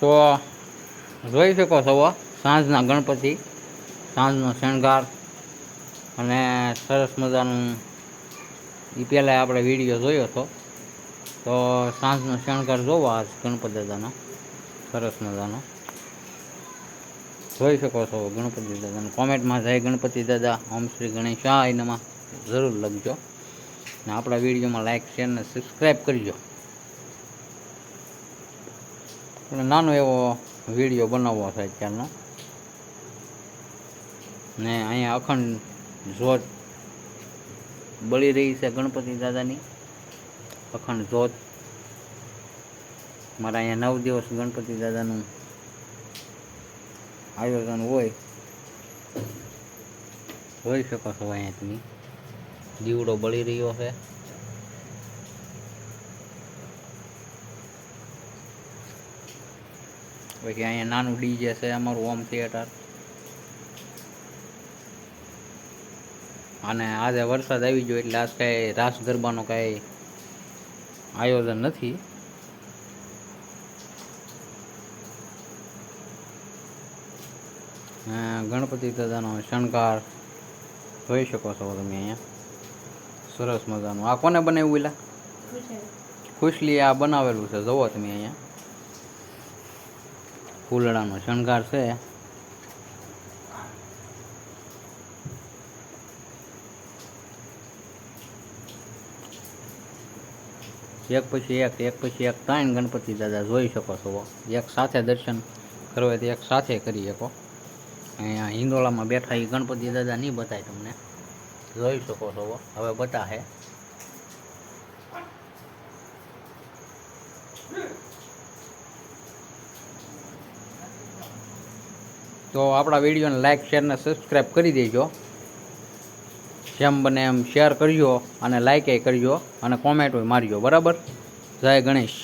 તો જોઈ શકો છો સાંજના ગણપતિ, સાંજનો શણગાર અને સરસ મજાનું એ પહેલાં આપણે વીડિયો જોયો હતો. તો સાંજનો શણગાર જોવો આજ ગણપતિ દાદાનો, સરસ મજાનો. જોઈ શકો છો ગણપતિ દાદાને. કોમેન્ટમાં જય ગણપતિ દાદા, ઓમ શ્રી ગણેશાય નમઃ. જરૂર લખજો. ને આપણા વિડીયોમાં લાઇક શેર ને સબસ્ક્રાઈબ કરજો. અને નાનો એવો વીડિયો બનાવવો છે અત્યારનો. ને અહીંયા અખંડ જોત બળી રહી છે ગણપતિ દાદાની. અખંડ જોત મારા અહીંયા નવ દિવસ ગણપતિ દાદાનું આયોજન હોય. જોઈ શકો છો અહીંયા તમે. દીવડો બળી રહ્યો છે. પછી અહીંયા નાનું ડીજે છે અમારું હોમ થિયેટર અને આજે વરસાદ આવી ગયો એટલે આજ કાંઈ રાસ ગરબાનો કાંઈ આયોજન નથી. ગણપતિ દાદાનો શણગાર જોઈ શકો છો તમે અહીંયા. સરસ મજાનું. આ કોને બનાવ્યું એલા ખુશલી આ બનાવેલું છે. જુઓ તમે અહીંયા. ફૂલડાનો શણગાર છે. એક પછી એક એક પછી એક ત્રણ ગણપતિ દાદા જોઈ શકો છો. એક સાથે દર્શન કરવા હોય તો એક સાથે કરી શકો. અહીંયા હિંદોળામાં બેઠા એ ગણપતિ દાદા નહીં બતાય તમને. જોઈ શકો છો. હવે બતાહે તો આપણા વિડીયોને લાઇક શેર ને સબસ્ક્રાઈબ કરી દેજો. જેમ બને એમ શેર કરજો અને લાઇકે કરજો અને કોમેન્ટ મારજો. બરાબર? જય ગણેશ.